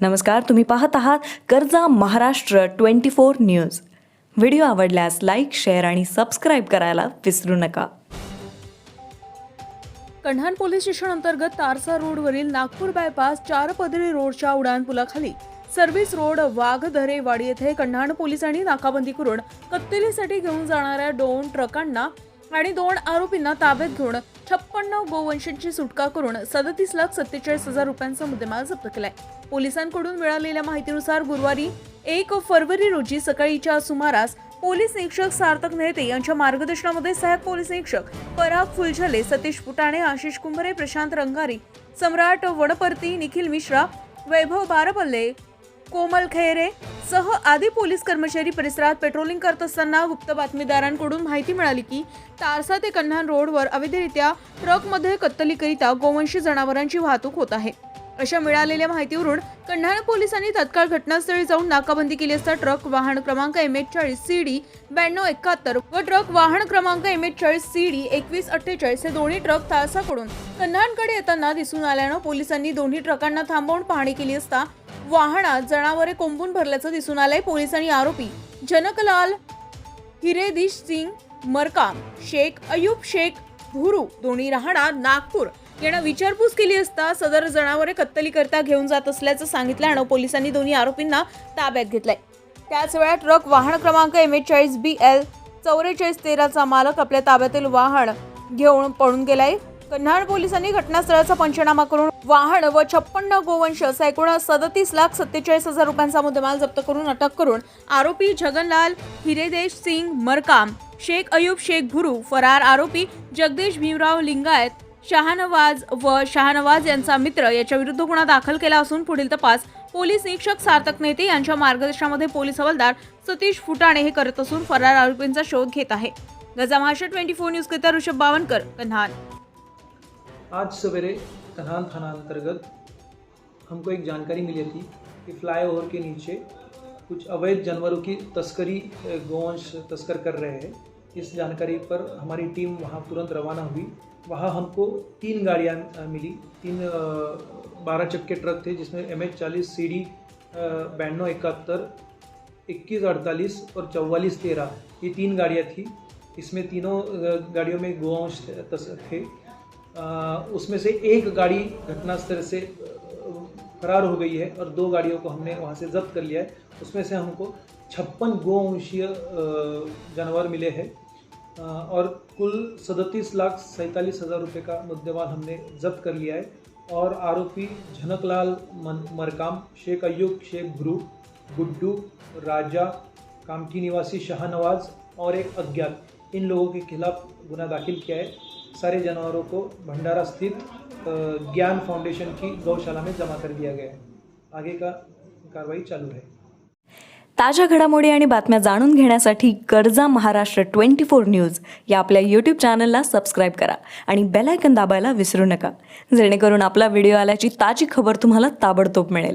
नमस्कार तुम्ही पाहत आहात कर्जा Maharashtra twenty four news. Video आवडल्यास लाईक शेअर आणि सबस्क्राईब करायला विसरू नका. कन्हान पोलीस स्टेशन अंतर्गत तारसा रोडवरील नागपूर बायपास चार पदरी रोडच्या उड्डाणपुलाखाली सर्व्हिस रोड वाघधरेवाडी येथे कन्हान पोलिसांनी नाकाबंदी करून कत्तेरीसाठी घेऊन जाणाऱ्या दोन ट्रकांना आणि दोन आरोपींना ताब्यात घेऊन छप्पन्न गोवंशांची सुटका करून सदतीस लाख सत्तेचाळीस हजार रुपयांचा मुद्देमाल जप्त केलाय. पोलिसांकडून मिळालेल्या माहितीनुसार गुरुवारी एक फरवरी रोजी सकाळीच्या सुमारास पोलीस निरीक्षक सार्थक नेते यांच्या मार्गदर्शनामध्ये सहाय्यक पोलीस निरीक्षक पराग फुलझले सतीश फुटाणे आशिष कुंभरे प्रशांत रंगारी सम्राट वडपर्ती निखिल मिश्रा वैभव बारपल्ले कोमल खैरे सह आदी पोलीस कर्मचारी परिसरात पेट्रोलिंग करत असताना गुप्त बातमीदारांकडून माहिती मिळाली की तारसा ते कन्हान रोडवर अवैधरित्या ट्रकमध्ये कत्तलीकरिता गोवंशी जनावरांची वाहतूक होत आहे. अशा मिळालेल्या माहितीवरून कन्हान पोलिसांनी तत्काळ घटनास्थळी जाऊन नाकाबंदी केली असता ट्रक वाहन क्रमांक एम एच चाळीस सी डी ब्याण्णव एकाहत्तर व ट्रक वाहन क्रमांक एम एच चाळीस सी डी एकवीस अठ्ठेचाळीस हे दोन्ही ट्रक तारसाकडून कन्हानकडे येताना दिसून आल्यानं पोलिसांनी दोन्ही ट्रकांना थांबवून पाहणी केली असता वाहनात जनावरे कोंबून भरल्याचं दिसून आलंय. पोलिसांनी आरोपी जनकलाल हिरेदिश सिंग मरकाम शेख अयूब शेख भुरू दोन्ही राहणार नागपूर. यांना विचारपूस केली असता सदर जनावरे कत्तलीकरता घेऊन जात असल्याचं सांगितल्यानं पोलिसांनी दोन्ही आरोपींना ताब्यात घेतलंय. त्याच वेळा ट्रक वाहन क्रमांक एम एच चाळीस बी एल चौवेचाळीस तेराचा मालक आपल्या ताब्यातील वाहन घेऊन पळून गेलाय. कन्हाड पोलिसांनी घटनास्थळाचा पंचनामा करून वाहन व छप्पन्न गोवंश असा एकूण सदतीस लाख सत्तेचाळीस हजार रुपयांचा मुद्देमाल जप्त करून अटक करून आरोपी जगनलाल हिरेदेश सिंग मरकाम शेख अयूब शेख भुरू फरार आरोपी जगदीश भीमराव लिंगायत शहानवाज व शहानवाज यांचा मित्र याच्या विरुद्ध गुन्हा दाखल केला असून पुढील तपास पोलीस निरीक्षक सार्थक नेते यांच्या मार्गदर्शनामध्ये पोलीस हवालदार सतीश फुटाणे हे करत असून फरार आरोपींचा शोध घेत आहे. गजा महाराष्ट्र ट्वेंटी फोर न्यूज करिता ऋषभ बावनकर कन्हान. आज सवेरे कन्हान थाना अंतर्गत हमको एक जानकारी मिली थी कि फ्लाईओवर के नीचे कुछ अवैध जानवरों की तस्करी गोवंश तस्कर कर रहे हैं। इस जानकारी पर हमारी टीम वहाँ तुरंत रवाना हुई। वहाँ हमको तीन गाड़ियाँ मिली। तीन बारह चक्के ट्रक थे, जिसमें एम एच चालीस सी डी बयानवे इकहत्तर, इक्कीस अड़तालीस और चौवालीस तेरह। ये तीन गाड़ियाँ थी। इसमें तीनों गाड़ियों में गोवंश थे। उसमें से एक गाड़ी घटनास्थल से फरार हो गई है और दो गाड़ियों को हमने वहाँ से जब्त कर लिया है। उसमें से हमको छप्पन गोवंशीय जानवर मिले हैं। और कुल सदतीस लाख सैंतालीस हज़ार रुपये का मुद्देमाल हमने जब्त कर लिया है। और आरोपी झनकलाल मरकाम, शेख अयूब, शेख भ्रू, गुड्डू, राजा, कामठी निवासी शाहनवाज और एक अज्ञात, इन लोगों के खिलाफ गुना दाखिल किया है। सारे जानवरों को भंडारा स्थित ज्ञान फाउंडेशन की गौशाला में जमा कर दिया गया है। आगे का कार्रवाई चालू है। ताज्या घडामोडी आणि बातम्या जाणून घेण्यासाठी कर्जा महाराष्ट्र ट्वेंटी फोर न्यूज या आपल्या यूट्यूब चॅनलला सबस्क्राईब करा आणि बेलायकन दाबायला विसरू नका. जेणेकरून आपला व्हिडिओ आल्याची ताजी खबर तुम्हाला ताबडतोब मिळेल.